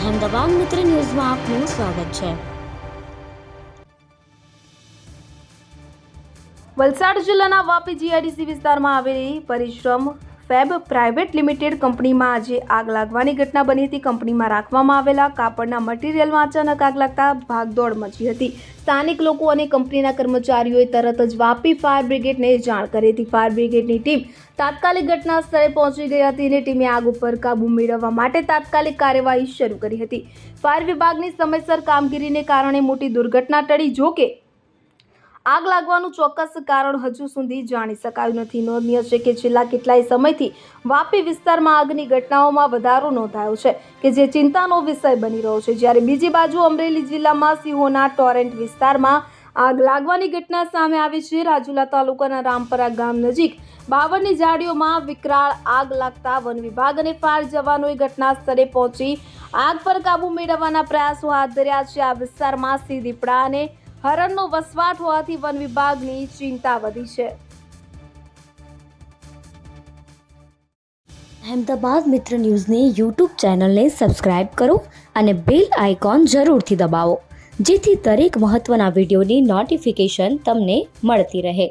અહેમદાબાદ મિત્ર ન્યૂઝમાં આપનું સ્વાગત છે. વલસાડ જિલ્લાના વાપી જીઆઈડીસી વિસ્તારમાં આવેલી પરિશ્રમ ફેબ પ્રાઇવેટ લિમિટેડ કંપનીમાં આજે આગ લાગવાની ઘટના બની હતી. કંપનીમાં રાખવામાં આવેલા કાપડના મટીરિયલમાં અચાનક આગ લાગતા ભાગદોડ મચી હતી. સ્થાનિક લોકો અને કંપનીના કર્મચારીઓએ તરત જ વાપી ફાયર બ્રિગેડને જાણ કરી હતી. ફાયર બ્રિગેડની ટીમ તાત્કાલિક ઘટના સ્થળે પહોંચી ગઈ હતી અને ટીમે આગ ઉપર કાબૂ મેળવવા માટે તાત્કાલિક કાર્યવાહી શરૂ કરી હતી. ફાયર વિભાગની સમયસર કામગીરીને કારણે મોટી દુર્ઘટના ટળી જોકે આગ લાગવાનું ચોક્કસ કારણ હજુ સુધી જાણી શકાયું નથી. નોંધનીય છે કે છેલ્લા કેટલાય સમયથી વાપી વિસ્તારમાં આગની ઘટનાઓમાં વધારો નોંધાયો છે કે જે ચિંતાનો વિષય બની રહ્યો છે. જ્યારે બીજી બાજુ અમરેલી જિલ્લામાં સિંહોના ટોરેન્ટ વિસ્તારમાં આગ લાગવાની ઘટના સામે આવી છે. રાજુલા તાલુકાના રામપરા ગામ નજીક બાવળની ઝાડીઓમાં વિકરાળ આગ લાગતા વન વિભાગ અને ફાયર જવાનોએ ઘટના સ્થળે પહોંચી આગ પર કાબૂ મેળવવાના પ્રયાસો હાથ ધર્યા છે. આ વિસ્તારમાં સિંહ દીપડા અને હરણનો વસવાટ હોવાથી વન વિભાગની ચિંતા વધી છે. અહેમદાબાદ મિત્ર ન્યૂઝની યુટ્યુબ ચેનલને સબસ્ક્રાઇબ કરો અને બેલ આઇકોન જરૂરથી દબાવો, જેથી દરેક મહત્ત્વના વિડીયોની નોટિફિકેશન તમને મળતી રહે.